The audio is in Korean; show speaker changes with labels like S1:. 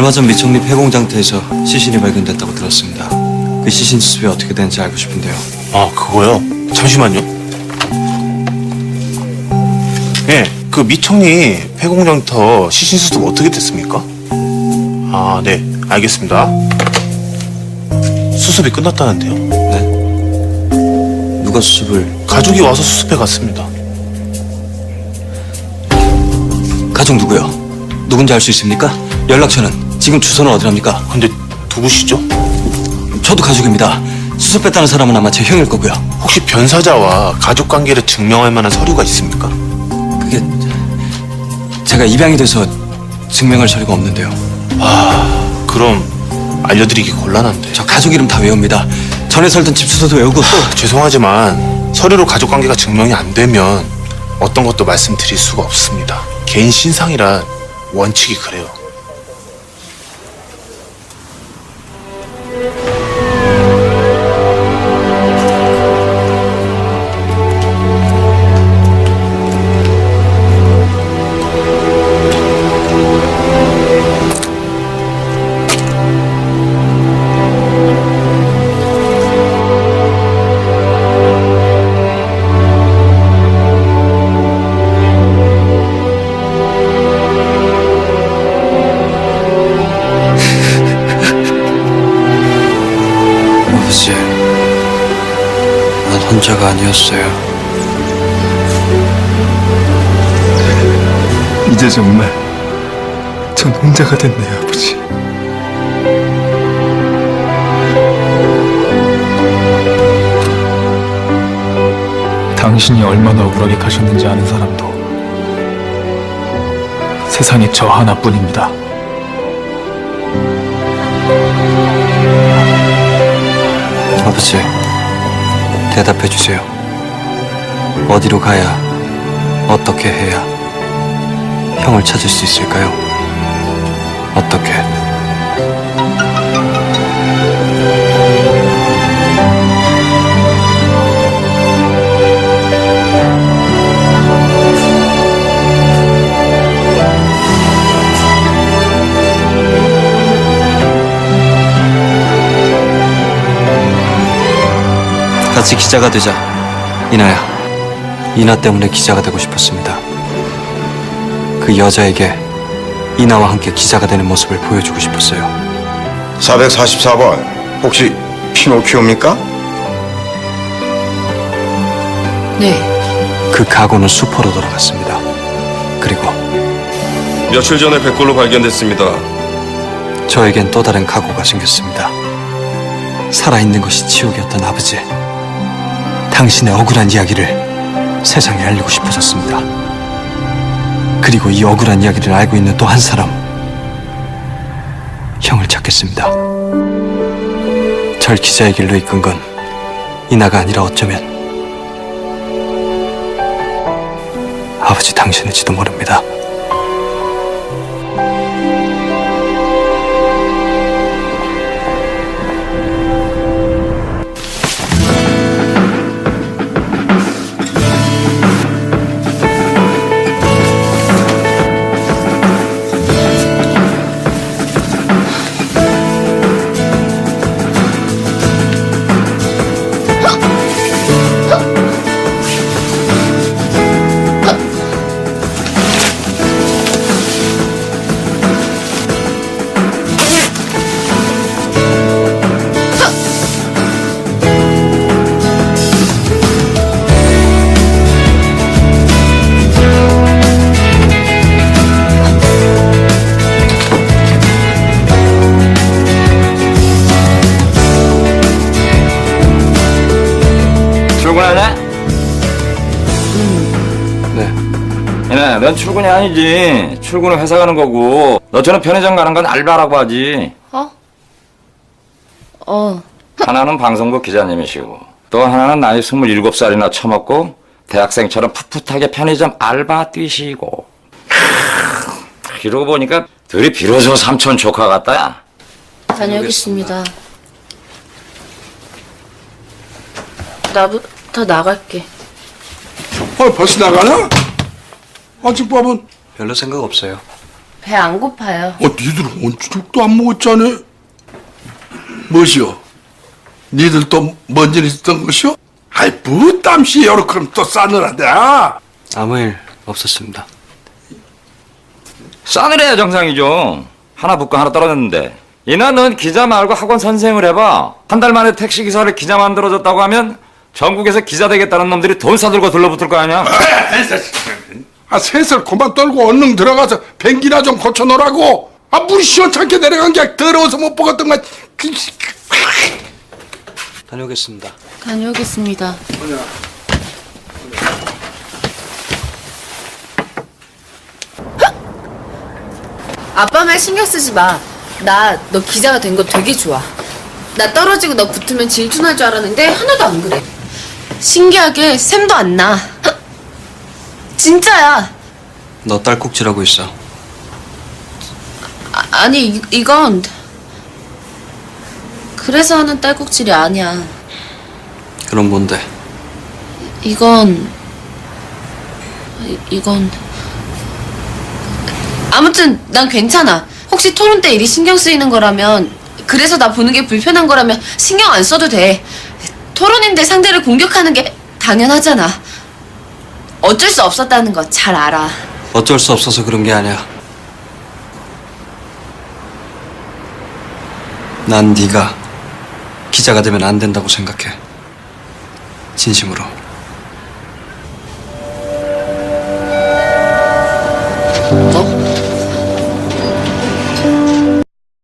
S1: 얼마 전 미청리 폐공장터에서 시신이 발견됐다고 들었습니다. 그 시신 수습이 어떻게 되는지 알고 싶은데요.
S2: 아, 그거요? 잠시만요. 예, 그 미청리 폐공장터 시신 수습 어떻게 됐습니까? 아, 네, 알겠습니다. 수습이 끝났다는데요.
S1: 네? 누가 수습을
S2: 가족이 와서 수습해 갔습니다.
S1: 가족 누구요? 누군지 알 수 있습니까? 연락처는 지금 주소는 어디랍니까?
S2: 근데 누구시죠?
S1: 저도 가족입니다. 수습했다는 사람은 아마 제 형일 거고요.
S2: 혹시 변사자와 가족 관계를 증명할 만한 서류가 있습니까?
S1: 그게 제가 입양이 돼서 증명할 서류가 없는데요.
S2: 그럼 알려드리기 곤란한데.
S1: 저 가족 이름 다 외웁니다. 전에 살던 집 주소도 외우고 또
S2: 죄송하지만 서류로 가족 관계가 증명이 안 되면 어떤 것도 말씀드릴 수가 없습니다. 개인 신상이라 원칙이 그래요.
S1: 난 혼자가 아니었어요.
S3: 이제 정말 전 혼자가 됐네요, 아버지. 당신이 얼마나 억울하게 가셨는지 아는 사람도 세상에 저 하나뿐입니다.
S1: 아버지, 대답해 주세요. 어디로 가야, 어떻게 해야 형을 찾을 수 있을까요? 어떻게? 같이 기자가 되자. 이나야. 이나 때문에 기자가 되고 싶었습니다. 그 여자에게 이나와 함께 기자가 되는 모습을 보여주고 싶었어요.
S4: 444번 혹시 피노키오입니까?
S5: 네,
S1: 그 각오는 수포로 돌아갔습니다. 그리고
S4: 며칠 전에 백골로 발견됐습니다.
S1: 저에겐 또 다른 각오가 생겼습니다. 살아있는 것이 치욕이었던 아버지. 당신의 억울한 이야기를 세상에 알리고 싶어졌습니다. 그리고 이 억울한 이야기를 알고 있는 또 한 사람. 형을 찾겠습니다. 절 기자의 길로 이끈 건 이나가 아니라 어쩌면 아버지 당신일지도 모릅니다.
S6: 넌 출근이 아니지. 출근은 회사 가는 거고. 너처럼 편의점 가는 건 알바라고 하지.
S5: 어? 어,
S6: 하나는 방송국 기자님이시고, 또 하나는 나이 27살이나 처먹고, 대학생처럼 풋풋하게 편의점 알바 뛰시고. 크, 이러고 보니까 둘이 비로소 삼촌 조카 같다, 야.
S5: 다녀오겠습니다. 나부터 나갈게.
S7: 어, 벌써 나가나? 아직 밥은
S1: 별로 생각 없어요.
S5: 배 안 고파요.
S7: 어, 니들은 온주죽도 안 먹었잖아. 뭐시오? 니들 또 뭔 일 있었던 것이오? 아이, 뭐 땀시 여러 그럼 또 싸늘하대.
S1: 아무 일 없었습니다.
S6: 싸늘해야 정상이죠. 하나 붙고 하나 떨어졌는데. 이나 넌 기자 말고 학원 선생을 해봐. 한 달 만에 택시 기사를 기자 만들어줬다고 하면 전국에서 기자 되겠다는 놈들이 돈 싸들고 둘러붙을 거 아니야.
S7: 아, 셋을 그만 떨고 얼른 들어가서 변기나 좀 고쳐놓으라고. 아, 물이 시원찮게 내려간 게 더러워서 못 먹었던 거. 그,
S1: 다녀오겠습니다.
S5: 다녀오겠습니다. 아빠 말 신경 쓰지 마. 나 너 기자가 된 거 되게 좋아. 나 떨어지고 너 붙으면 질투날 줄 알았는데 하나도 안 그래. 신기하게 샘도 안 나. 진짜야.
S1: 너 딸꾹질하고 있어.
S5: 아, 아니 이, 이건 그래서 하는 딸꾹질이 아니야.
S1: 그럼 뭔데?
S5: 이건 이- 이건 아무튼 난 괜찮아. 혹시 토론 때 일이 신경 쓰이는 거라면 그래서 나 보는 게 불편한 거라면 신경 안 써도 돼. 토론인데 상대를 공격하는 게 당연하잖아. 어쩔 수 없었다는 거 잘 알아.
S1: 어쩔 수 없어서 그런 게 아니야. 난 네가 기자가 되면 안 된다고 생각해. 진심으로.